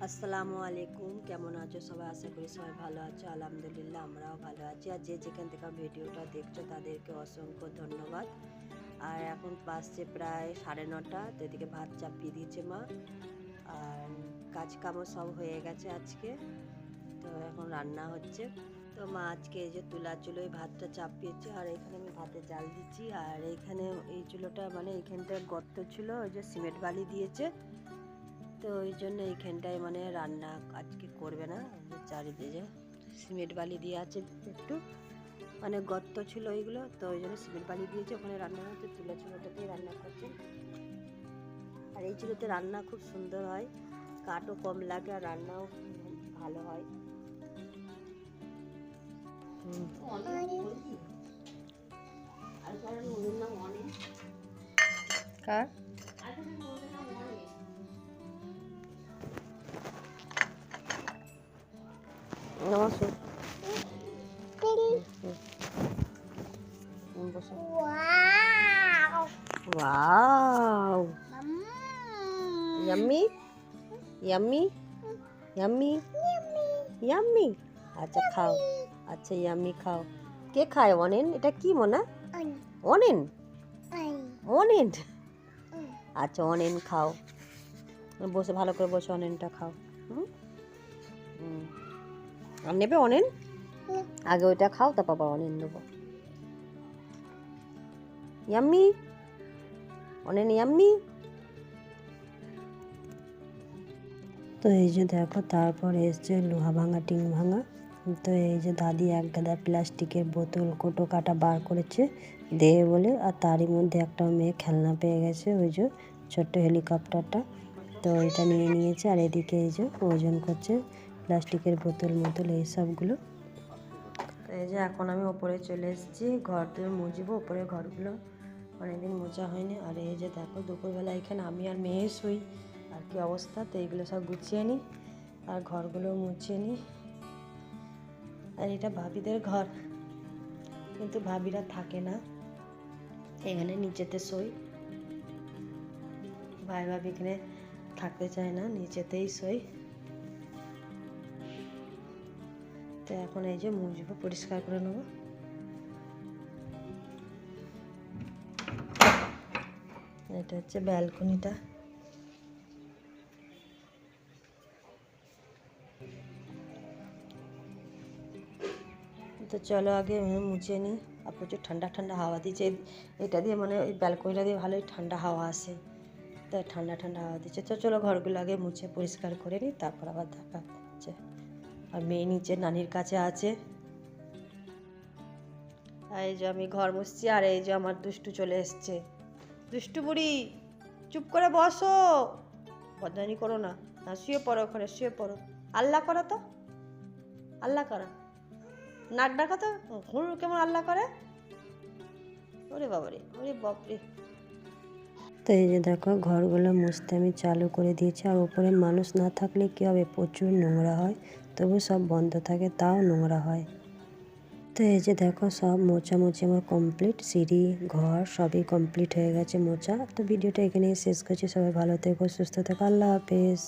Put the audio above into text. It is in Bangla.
আসসালামু আলাইকুম। কেমন আছো? সবাই আশা করি সবাই ভালো আছো। আলহামদুলিল্লাহ আমরাও ভালো আছি। আর যে যেখান থেকে ভিডিওটা দেখছ, তাদেরকে অসংখ্য ধন্যবাদ। আর এখন বাজছে প্রায় সাড়ে নটা, তো এদিকে ভাত চাপিয়ে দিয়েছে মা। আর কাজ কামও সব হয়ে গেছে আজকে। তো এখন রান্না হচ্ছে। তো মা আজকে এই যে তুলা চুলোয় ভাতটা চাপিয়েছে, আর এখানে আমি ভাতে জাল দিচ্ছি। আর এইখানে এই চুলোটা মানে এইখানটায় গর্ত ছিল, ওই যে সিমেন্ট বালি দিয়েছে। তো ওই জন্য এইখানটায় মানে রান্না আজকে করবে না চারিদিকে সিমেন্ট বালি দিয়ে আছে একটু। মানে গর্ত ছিল ওইগুলো তো ওই জন্য সিমেন্ট বালি দিয়েছে ওখানে রান্না হচ্ছে চুলা চুলোটাতেই রান্না করছে। আর এই চুলোতে রান্না খুব সুন্দর হয় কাঠও কম লাগে আর রান্নাও ভালো হয়। কার? বসো Wow. Wow Mmm. Yummy yummy yummy yummy আচ্ছা খাও আচ্ছা ইয়াম্মি খাও কে খায় অনেন এটা কি মনে. অনেন অনেন Mm. আচ্ছা অনেন খাও বসে ভালো করে বসে অনেনটা খাও হুম। নেবে অনেন? আগে ওইটা খাও, তারপর আবার অনেন নেব। ইয়াম্মি? অনেন, ইয়াম্মি? তো এই যে দেখো, তারপর এসছে লোহা ভাঙা টিং ভাঙা। তো এই যে দাদি এক গাদা প্লাস্টিকের বোতল, কোটো কাটা বার করেছে দেবে বলে, আর তারই মধ্যে একটা মেয়ে খেলনা পেয়ে গেছে, ওই যে ছোট্ট হেলিকপ্টারটা। তো এটা নিয়ে নিয়েছে, আর এদিকে এই যে ওজন করছে প্লাস্টিকের বোতল, মোতল, এই সবগুলো। এই যে এখন আমি ওপরে চলে এসেছি ঘর দিয়ে মুছবো। ওপরে ঘরগুলো অনেকদিন মোছা হয়নি। আর এই যে দেখো, দুপুরবেলা এখানে আমি আর মেয়ে শুই। আর কি অবস্থা? তো এইগুলো সব গুছিয়ে নিই আর ঘরগুলো মুছিয়ে নিই আর এটা ভাবিদের ঘর। কিন্তু ভাবিরা থাকে না। এখানে নিচেতে শোই। ভাই ভাবি এখানে থাকতে চায় না, নিচেতেই শোই। তো এখন এই যে মুছবো পরিষ্কার করে নেব। এটা হচ্ছে ব্যালকনিটা। তো চলো আগে মুছে নিই। আর প্রচুর ঠান্ডা ঠান্ডা হাওয়া দিচ্ছে। এটা দিয়ে মানে ওই ব্যালকনিটা দিয়ে ভালোই ঠান্ডা হাওয়া আসে। তো ঠান্ডা ঠান্ডা হাওয়া দিচ্ছে। তো চলো ঘরগুলো আগে মুছে পরিষ্কার করে নিই, তারপর আবার দেখা হচ্ছে। আর মেয়ে নিচে নানির কাছে আছে। এই যে আমি ঘর মুছছি, আর এই যে আমার দুষ্টু চলে এসছে। দুষ্টু বুড়ি, চুপ করে বসো। বদনানি করো না। না, শুয়ে পড়ো ওখানে, শুয়ে পড়ো। আল্লাহ করো তো। আল্লাহ করো। নাক ডাকা তো? হুড় কেমন আল্লাহ করে? ওরে বাবারে, ওরে বাপরে। তো এই যে দেখো, ঘরগুলো মুছতে আমি চালু করে দিয়েছি আর ওপরে মানুষ না থাকলে কী হবে? প্রচুর নোংরা হয়। তবু সব বন্ধ থাকে, তাও নোংরা হয়। তো এই যে দেখো, সব মোছামুছি আমার কমপ্লিট সিঁড়ি, ঘর সবই কমপ্লিট হয়ে গেছে মোচা তো ভিডিওটা এখানেই শেষ করছি। সবাই ভালো থেকো, সুস্থ থেকো। আল্লাহ হাফেজ।